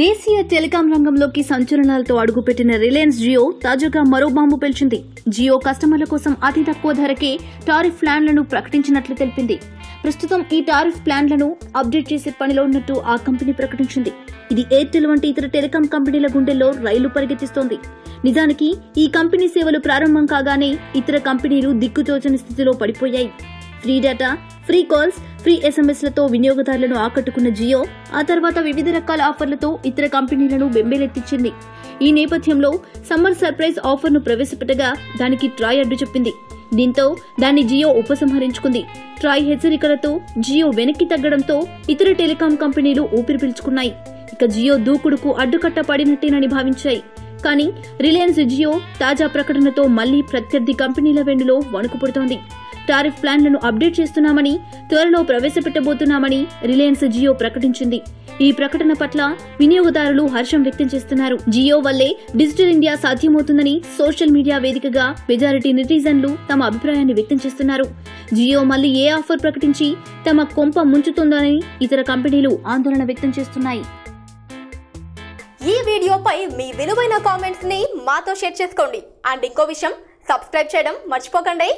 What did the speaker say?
దేశీయ టెలికాం రంగంలోకి సంచలనాలతో అడుగుపెట్టిన రిలయన్స్ జియో తాజాగా మరో బాంబు పేల్చింది. జియో కస్టమర్ల కోసం అతి తక్కువ ధరకే టారిఫ్ ప్లాన్లను ప్రకటించినట్లు తెలిపింది. ప్రస్తుతం ఈ టారిఫ్ ప్లాన్లను అప్డేట్ చేసే పనిలో ఉన్నట్టు ఆ కంపెనీ ప్రకటించింది. ఇది ఎయిర్టెల్ వంటి ఇతర టెలికాం కంపెనీల గుండెల్లో రైలు పరిగెత్తిస్తోంది. నిజానికి ఈ కంపెనీ సేవలు ప్రారంభం కాగానే ఇతర కంపెనీలు దిక్కుతోచని స్థితిలో పడిపోయాయి. Free data free calls free ఎస్ఎంఎస్లతో వినియోగదారులను ఆకట్టుకున్న జియో ఆ తర్వాత వివిధ రకాల ఆఫర్లతో ఇతర కంపెనీలను బెంబేలెత్తించింది. ఈ నేపథ్యంలో సమ్మర్ సర్ప్రైజ్ ఆఫర్ను ప్రవేశపెట్టగా దానికి ట్రాయ్ అడ్డు చెప్పింది. దీంతో దాన్ని జియో ఉపసంహరించుకుంది. ట్రాయ్ హెచ్చరికలతో జియో వెనక్కి తగ్గడంతో ఇతర టెలికాం కంపెనీలు ఊపిరి పీల్చుకున్నాయి. ఇక జియో దూకుడుకు అడ్డుకట్ట పడినట్టేనని భావించాయి. కానీ రిలయన్స్ జియో తాజా ప్రకటనతో మళ్ళీ ప్రత్యర్థి కంపెనీల వెన్నులో వణుకు పుడుతోంది. టారిఫ్ ప్లాన్లను అప్డేట్ చేస్తున్నామని త్వరలో ప్రవేశపెట్టబోతున్నామని రిలయన్స్ జియో ప్రకటించింది. ఈ ప్రకటన పట్ల వినియోగదారులు హర్షం వ్యక్తం చేస్తున్నారు. జియో వల్లే డిజిటల్ ఇండియా సాధ్యమవుతుందని సోషల్ మీడియా వేదికగా మెజారిటీ నెటిజన్లు తమ అభిప్రాయాన్ని వ్యక్తం చేస్తున్నారు. జియో మళ్ళీ ఏ ఆఫర్ ప్రకటించి తమ కొంప ముంచుతుందని ఇతర కంపెనీలు ఆందోళన వ్యక్తం చేస్తున్నాయి. ఈ వీడియోపై మీ విలువైన కామెంట్స్ని మాతో షేర్ చేసుకోండి. అండ్ ఇంకో విషయం సబ్స్క్రైబ్ చేయడం మర్చిపోకండి.